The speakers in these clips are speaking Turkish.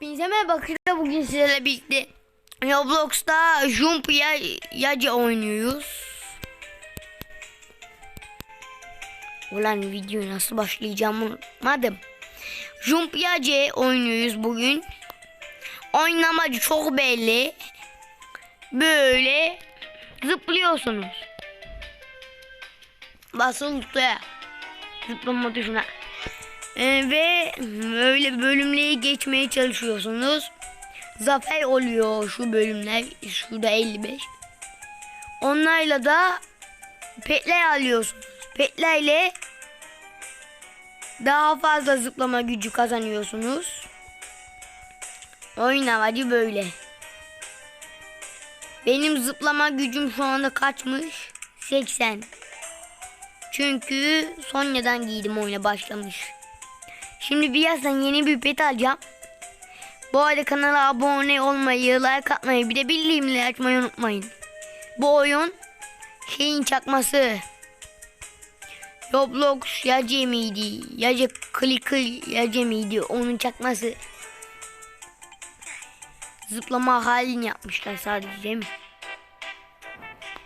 Hepinize merhaba arkadaşlar. Bugün sizlerle birlikte Roblox'ta Jump ya Yaca oynuyoruz. Ulan videoyu nasıl başlayacağımı unutmadım. Jump Yaca oynuyoruz bugün. Oyun amacı çok belli. Böyle zıplıyorsunuz. Basılı tutuyor. Zıplama tuşuna. Ee, ve böyle bölümleri geçmeye çalışıyorsunuz. Zafer oluyor şu bölümler. Şurada 55. Onlarla da petler alıyorsunuz. Petlerle daha fazla zıplama gücü kazanıyorsunuz. Oyun amacı böyle. Benim zıplama gücüm şu anda kaçmış? 80. Çünkü Sonya'dan giydim oyuna başlamış. Şimdi birazdan yeni bir pet alacağım. Bu arada kanala abone olmayı, like atmayı, bir de bildirimleri açmayı unutmayın. Bu oyun şeyin çakması. Roblox Yace miydi? Yace Clicker Yace miydi? Onun çakması. Zıplama halini yapmışlar sadece mi?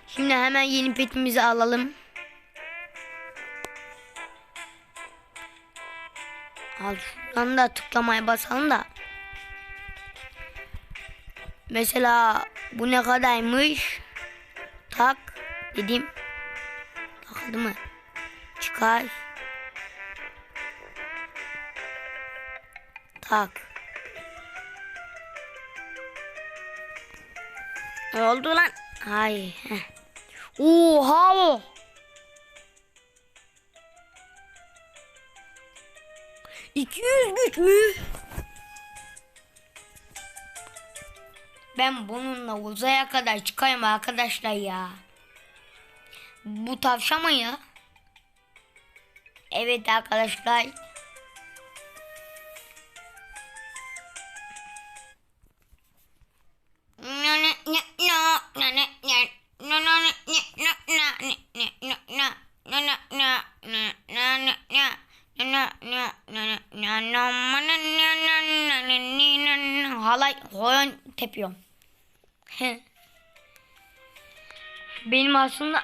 Şimdi hemen yeni petimizi alalım. Al şuradan da tıklamaya basalım da. Mesela bu ne kadarmış? Tak dedim. Takıldı mı? Çıkar. Tak. Ne oldu lan? Heh. Oha o. İki yüz güç mü? Ben bununla uzaya kadar çıkayım arkadaşlar ya. Bu tavşan mı ya? Evet arkadaşlar. Horon tepiyorum. Benim aslında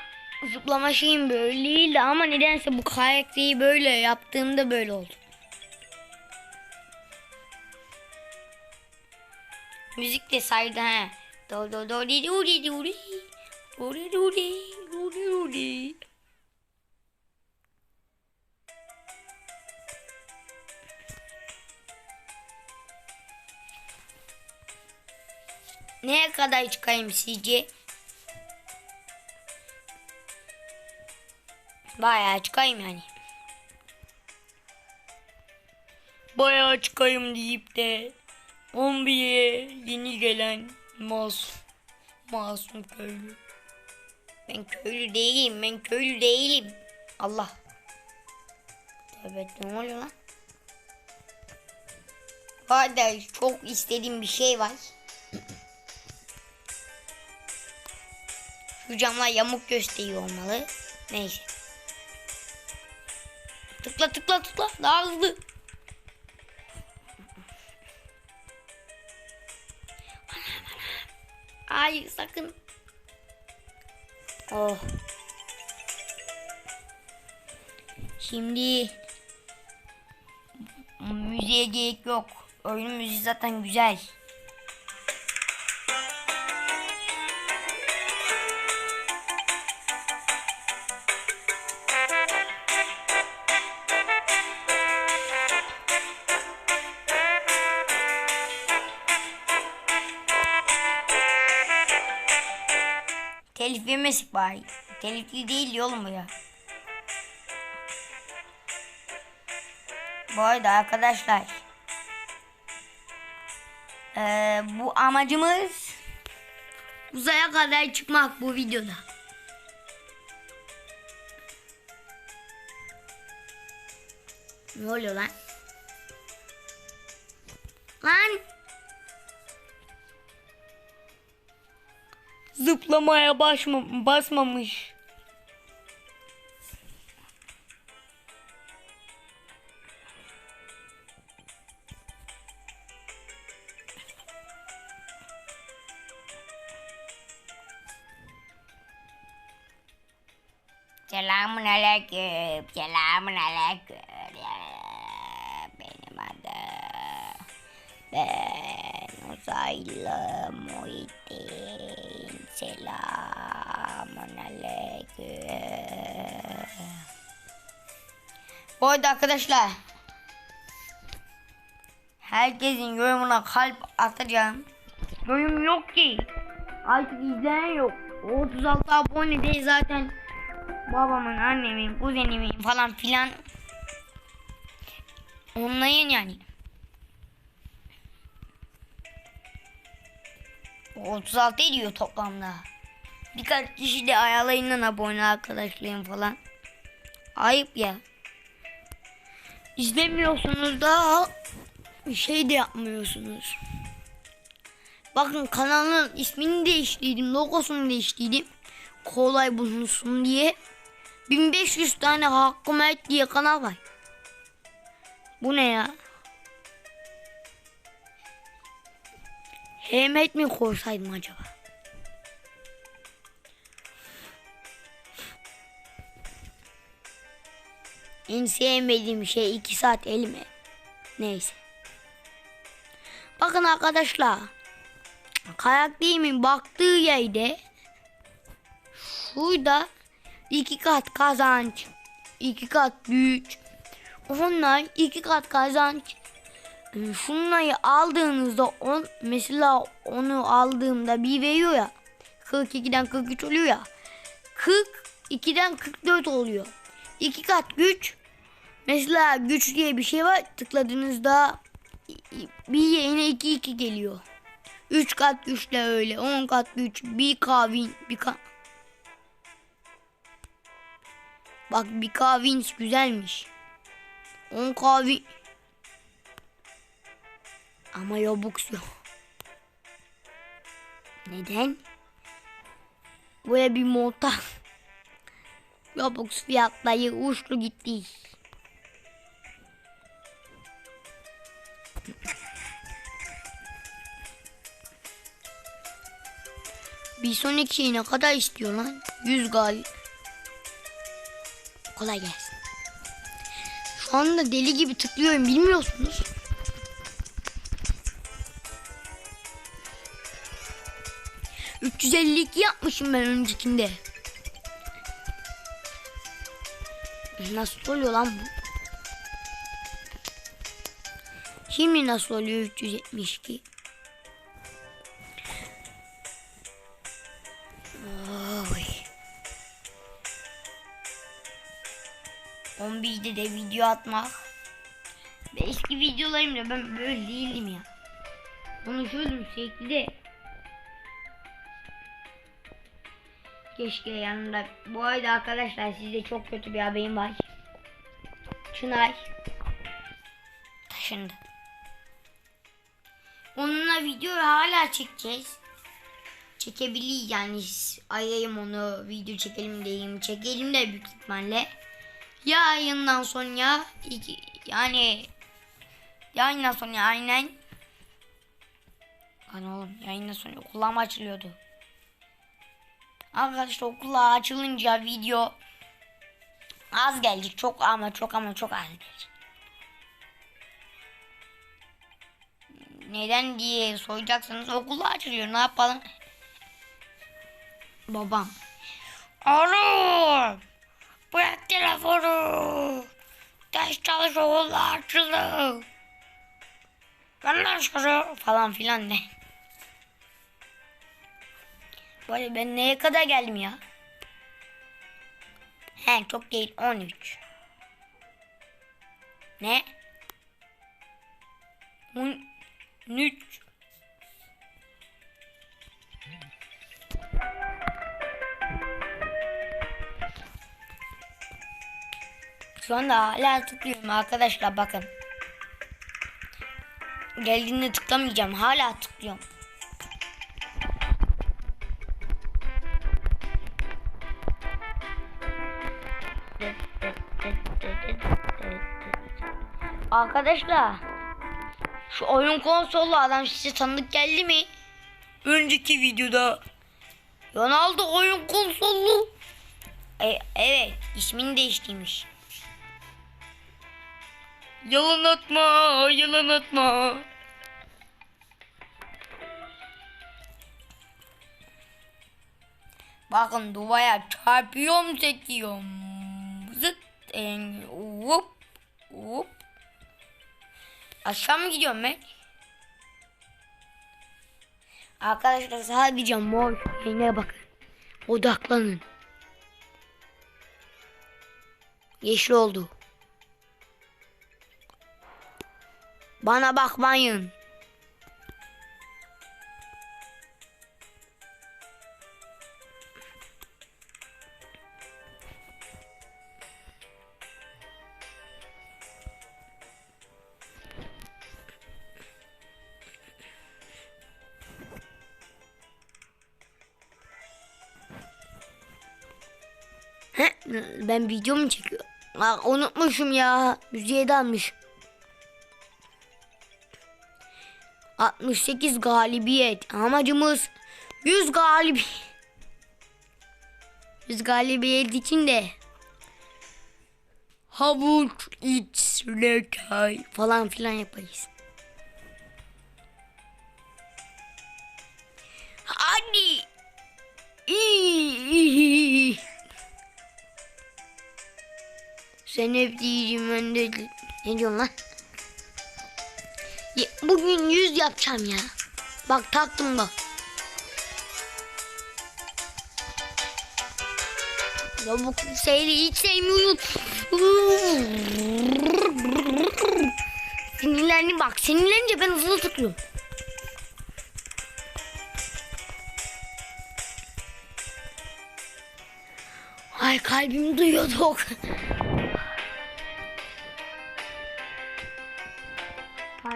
zıplama şeyim böyleydi ama nedense bu karakteri böyle yaptığımda böyle oldu. Müzik de saydı he. Do do do di do di do di. Do di do di do di do di. Neye kadar çıkayım sizce? Bayağı çıkayım yani. Bayağı çıkayım deyip de 11'ye yeni gelen masum, masum köylü. Ben köylü değilim, ben köylü değilim. Allah. Evet ne oluyor lan? Hadi çok istediğim bir şey var. Şu camlar yamuk gösteriyor olmalı. Neyse. Tıkla tıkla tıkla daha hızlı. Hayır sakın. Oh. Şimdi müziğe gerek yok. Oyunun müziği zaten güzel. Telif yemesik bari. Telifli değil oğlum bu ya. Bu arada arkadaşlar. eee, bu amacımız uzaya kadar çıkmak bu videoda. Ne oluyor lan? Lan! zıplamaya basma, basmamış. Selamun aleyküm, selamun aleyküm. Benim adım ben uzaylı Muhittin. Selamun aleyküm. Bu arada arkadaşlar. Herkesin yorumuna kalp atacağım. Yorum yok ki. Artık izleyen yok. 36 abone de zaten babamın, annemin, kuzenimin falan filan. Onların yani. 36 ediyor toplamda. Birkaç kişi de ayarlayından abone arkadaşlarım falan. Ayıp ya. İzlemiyorsunuz da şey de yapmıyorsunuz. Bakın kanalın ismini değiştirdim, logosunu değiştirdim. Kolay bulunsun diye. 1500 tane Hakkım Et diye kanal var. Bu ne ya? Hemet mi koysaydım acaba? En sevmediğim şey 2 saat elime. Neyse. Bakın arkadaşlar. Karakterimin baktığı yerde şurada iki kat kazanç, iki kat güç, onlar iki kat kazanç. Ee, Şunları aldığınızda on, mesela onu aldığımda bir veriyor ya 42'den 43 oluyor ya 42'den 44 oluyor. İki kat güç mesela güç diye bir şey var tıkladığınızda bir yerine 2 2 geliyor. 3 kat güçle öyle. 10 kat güç. Bir kavin. Bir ka Bak bir kavin güzelmiş. 10 kavin. Ama Robux yok. Neden? Böyle bir monta. Robux fiyatları uçtu gitti. Bir sonraki şey ne kadar istiyor lan? 100 gal. Kolay gelsin. Şu anda deli gibi tıklıyorum bilmiyorsunuz. ...352 yapmışım ben öncekinde. Nasıl oluyor lan bu? Şimdi nasıl oluyor 372? Oy. 11'de de video atmak. Eski videolarımda ben böyle değildim ya. Konuşuyordum sürekli de. Keşke yanında. Bu arada arkadaşlar size çok kötü bir haberim var. Çınar taşındı. Onunla video hala çekeceğiz çekebilir yani ayayım onu video çekelim diyeyim çekelim de büyük ihtimalle ya yayından sonra iki, yani yayından sonra aynen Lan oğlum yayından sonra mı açılıyordu Arkadaşlar okullar açılınca video az gelecek çok ama çok ama çok az gelecek neden diye soracaksınız okullar açılıyor ne yapalım babam. Oğlum bırak telefonu. Ders çalış oğullar açılır. Ben dışarı falan filan ne. Böyle ben neye kadar geldim ya? He çok değil 13. Ne? 13. Şu anda hala tıklıyorum arkadaşlar bakın. Geldiğinde tıklamayacağım. Hala tıklıyorum. Arkadaşlar şu oyun konsolu adam size tanıdık geldi mi? Önceki videoda Ronaldo oyun konsolu E, evet ismini değiştirmiş. Yalan atma, yalan atma. Bakın duvaya çarpıyorum çekiyorum. Zıt. E, Vup. Vup. Aşağı mı gidiyorum ben? Arkadaşlar sadece mor şeyine bakın. Odaklanın. Yeşil oldu. Bana bakmayın. Ben video mu çekiyorum? Aa, unutmuşum ya. Müziğe dalmış. 68 galibiyet. Amacımız 100 galibiyet. 100 galibiyet için de havuç iç lekay falan filan yaparız. Sen hep diyeceğim ben de ne diyorsun lan? Bugün yüz yapacağım ya. Bak taktım bak. Ya bu şeyi hiç sevmiyorum. Sinirlerini bak. Sinirlenince ben hızlı tıklıyorum. Ay kalbim duyuyordu.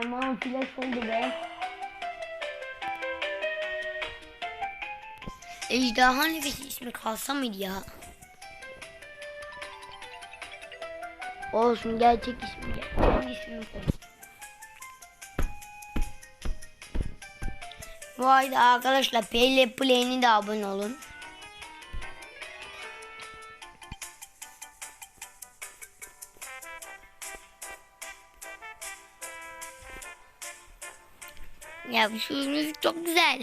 Parmağım flash oldu be. Ejderha nefesi ismi kalsa mıydı ya? Olsun gerçek ismi. Kendi ismimi koy. Bu arada arkadaşlar Pele Play'ini de abone olun. Ya şu müzik çok güzel.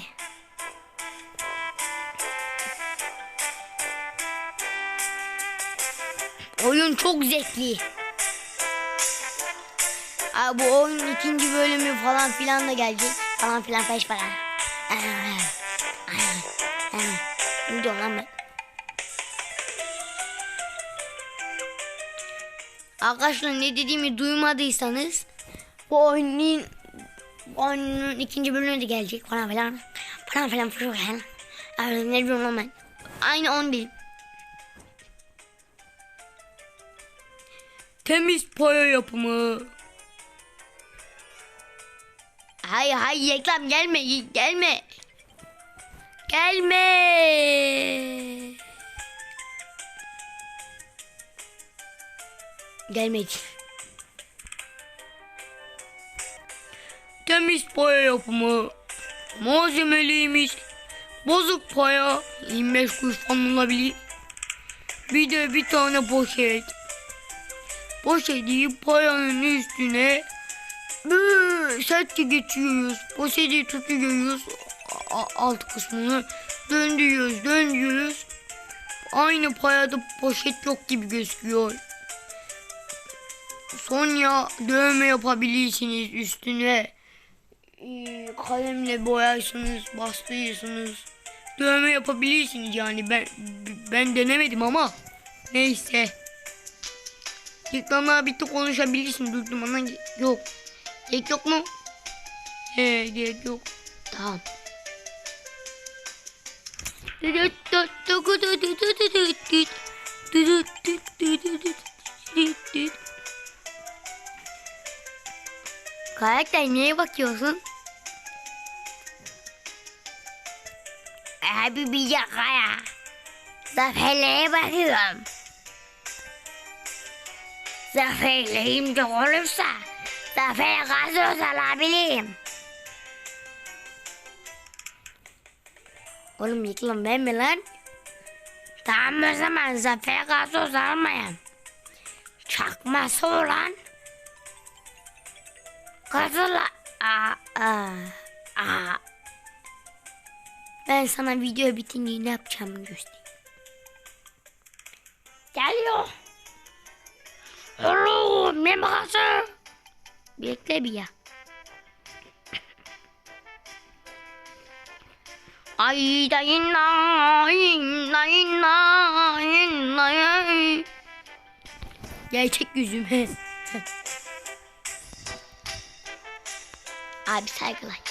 Oyun çok zevkli. Aa, bu oyunun ikinci bölümü falan filan da gelecek. Falan filan peş para. Ne diyorum lan ben? Arkadaşlar ne dediğimi duymadıysanız bu oyunun onun ikinci bölümü de gelecek falan filan. Falan filan falan filan. Ne lan ben? Aynı on değil. Temiz paya yapımı. Hay hay reklam gelme gelme. Gelme. Gelmedi. Temiz paya yapımı. Malzemeliymiş. Bozuk paya. 25 kuruş falan olabilir. Bir de bir tane poşet. Poşeti payanın üstüne böyle sertçe geçiyoruz. Poşeti tutuyoruz. Alt kısmını döndürüyoruz, döndürüyoruz. Aynı payada poşet yok gibi gözüküyor. Sonra dövme yapabilirsiniz üstüne. Ee, kalemle boyarsınız, bastırırsınız. Dövme yapabilirsiniz yani ben ben denemedim ama neyse. Reklamlar bitti konuşabilirsin duydum ama yok. Gerek yok mu? He gerek yok. Tamam. Karakter neye bakıyorsun? Abi bir dakika ya. Zaferlere bakıyorum. Zaferliyim de olursa Zafer'e gazoz alabilirim. Oğlum yıkılan ben mi lan? Tamam o zaman Zafer gazoz almayın. Çakması olan gazola... Aa, aa, aa. Ben sana video bitince ne yapacağımı göstereyim. Geliyor. Hello, meması. Bekle bir ya. Ay da inna inna inna inna Gerçek yüzüm. Abi saygılar.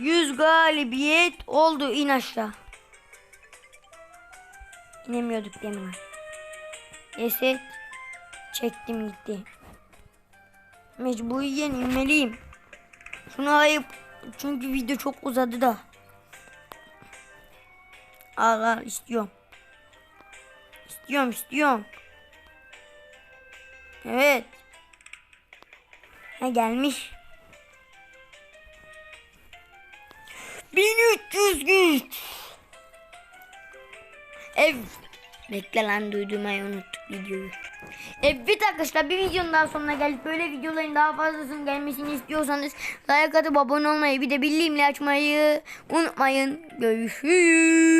yüz galibiyet oldu in aşağı. İnemiyorduk demin. Eset çektim gitti. Mecburiyen inmeliyim. Şunu ayıp. Çünkü video çok uzadı da. Al al istiyorum. İstiyorum istiyorum. Evet. Ha gelmiş. Güç. Ev. Bekle lan duydurmayı unuttuk videoyu. Evet arkadaşlar bir videonun daha sonuna geldik. Böyle videoların daha fazlasının gelmesini istiyorsanız like atıp abone olmayı bir de bildirimleri açmayı unutmayın. Görüşürüz.